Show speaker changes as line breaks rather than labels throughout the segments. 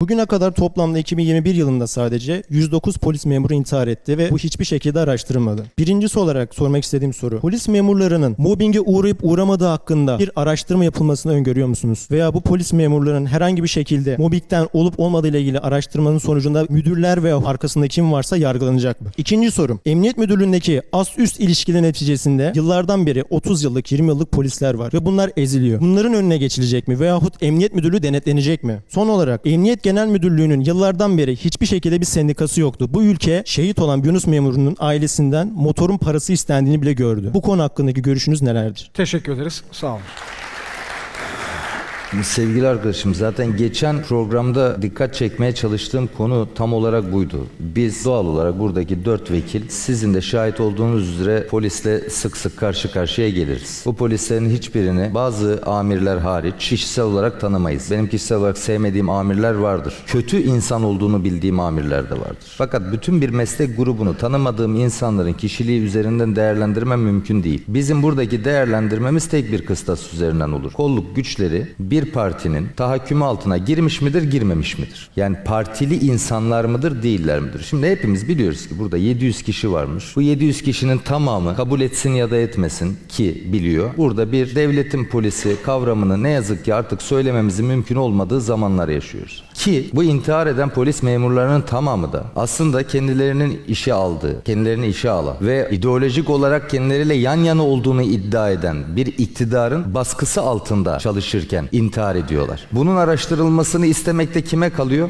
Bugüne kadar toplamda 2021 yılında sadece 109 polis memuru intihar etti ve bu hiçbir şekilde araştırılmadı. Birincisi olarak sormak istediğim soru. Polis memurlarının mobbinge uğrayıp uğramadığı hakkında bir araştırma yapılmasını öngörüyor musunuz? Veya bu polis memurlarının herhangi bir şekilde mobbingden olup olmadığı ile ilgili araştırmanın sonucunda müdürler veya arkasında kim varsa yargılanacak mı? İkinci sorum. Emniyet Müdürlüğü'ndeki ast üst ilişkiler neticesinde yıllardan beri 30 yıllık 20 yıllık polisler var ve bunlar eziliyor. Bunların önüne geçilecek mi veyahut Emniyet Müdürlüğü denetlenecek mi? Son olarak Emniyet Genel Müdürlüğü'nün yıllardan beri hiçbir şekilde bir sendikası yoktu. Bu ülke şehit olan Yunus memurunun ailesinden motorun parası istendiğini bile gördü. Bu konu hakkındaki görüşünüz nelerdir?
Teşekkür ederiz. Sağ olun.
Sevgili arkadaşım zaten geçen programda dikkat çekmeye çalıştığım konu tam olarak buydu. Biz doğal olarak buradaki dört vekil sizin de şahit olduğunuz üzere polisle sık sık karşı karşıya geliriz. Bu polislerin hiçbirini bazı amirler hariç kişisel olarak tanımayız. Benim kişisel olarak sevmediğim amirler vardır. Kötü insan olduğunu bildiğim amirler de vardır. Fakat bütün bir meslek grubunu tanımadığım insanların kişiliği üzerinden değerlendirmem mümkün değil. Bizim buradaki değerlendirmemiz tek bir kıstas üzerinden olur. Kolluk güçleri bir partinin tahakkümü altına girmiş midir, girmemiş midir? Yani partili insanlar mıdır, değiller midir? Şimdi hepimiz biliyoruz ki burada 700 kişi varmış. Bu 700 kişinin tamamı kabul etsin ya da etmesin ki biliyor. Burada bir devletin polisi kavramını ne yazık ki artık söylememizin mümkün olmadığı zamanlar yaşıyoruz. Ki bu intihar eden polis memurlarının tamamı da aslında kendilerinin işe aldığı, kendilerini işe alan ve ideolojik olarak kendileriyle yan yana olduğunu iddia eden bir iktidarın baskısı altında çalışırken intihar ediyorlar. Bunun araştırılmasını istemekte kime kalıyor?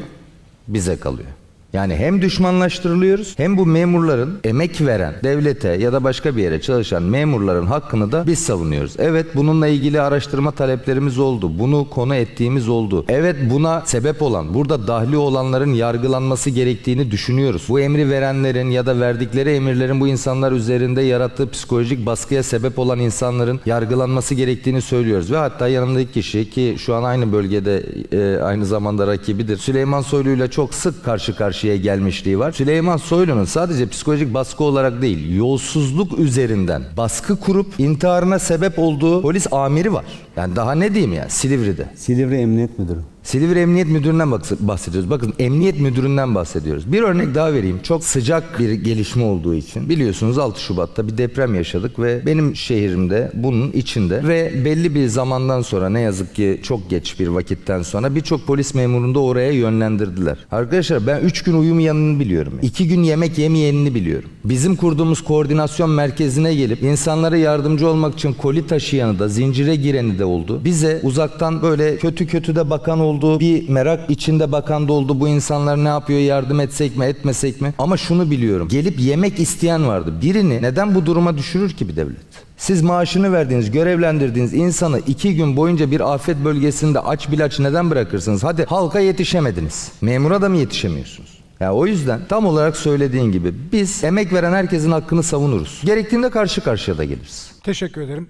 Bize kalıyor. Yani hem düşmanlaştırılıyoruz hem bu memurların emek veren devlete ya da başka bir yere çalışan memurların hakkını da biz savunuyoruz. Evet bununla ilgili araştırma taleplerimiz oldu. Bunu konu ettiğimiz oldu. Evet buna sebep olan, burada dahli olanların yargılanması gerektiğini düşünüyoruz. Bu emri verenlerin ya da verdikleri emirlerin bu insanlar üzerinde yarattığı psikolojik baskıya sebep olan insanların yargılanması gerektiğini söylüyoruz. Ve hatta yanımdaki kişi ki şu an aynı bölgede e, aynı zamanda rakibidir. Süleyman Soylu ile çok sık karşı karşıya gelmişliği var. Süleyman Soylu'nun sadece psikolojik baskı olarak değil, yolsuzluk üzerinden baskı kurup intiharına sebep olduğu polis amiri var. Yani daha ne diyeyim ya Silivri'de.
Silivri Emniyet Müdürü.
Silivri Emniyet Müdürü'nden bahsediyoruz. Bakın Emniyet Müdürü'nden bahsediyoruz. Bir örnek daha vereyim. Çok sıcak bir gelişme olduğu için. Biliyorsunuz 6 Şubat'ta bir deprem yaşadık ve benim şehrimde bunun içinde ve belli bir zamandan sonra ne yazık ki çok geç bir vakitten sonra birçok polis memurunu da oraya yönlendirdiler. Arkadaşlar ben 3 gün uyumayanını biliyorum. 2 gün yemek yemeyenini biliyorum. Bizim kurduğumuz koordinasyon merkezine gelip insanlara yardımcı olmak için koli taşıyanı da zincire gireni de oldu. Bize uzaktan böyle kötü kötü de bakan oldu. Bir merak içinde bakan da oldu. Bu insanlar ne yapıyor yardım etsek mi etmesek mi? Ama şunu biliyorum. Gelip yemek isteyen vardı. Birini neden bu duruma düşürür ki bir devlet? Siz maaşını verdiğiniz, görevlendirdiğiniz insanı iki gün boyunca bir afet bölgesinde aç bilaç neden bırakırsınız? Hadi halka yetişemediniz. Memura da mı yetişemiyorsunuz? Ya o yüzden tam olarak söylediğin gibi biz emek veren herkesin hakkını savunuruz. Gerektiğinde karşı karşıya da geliriz.
Teşekkür ederim.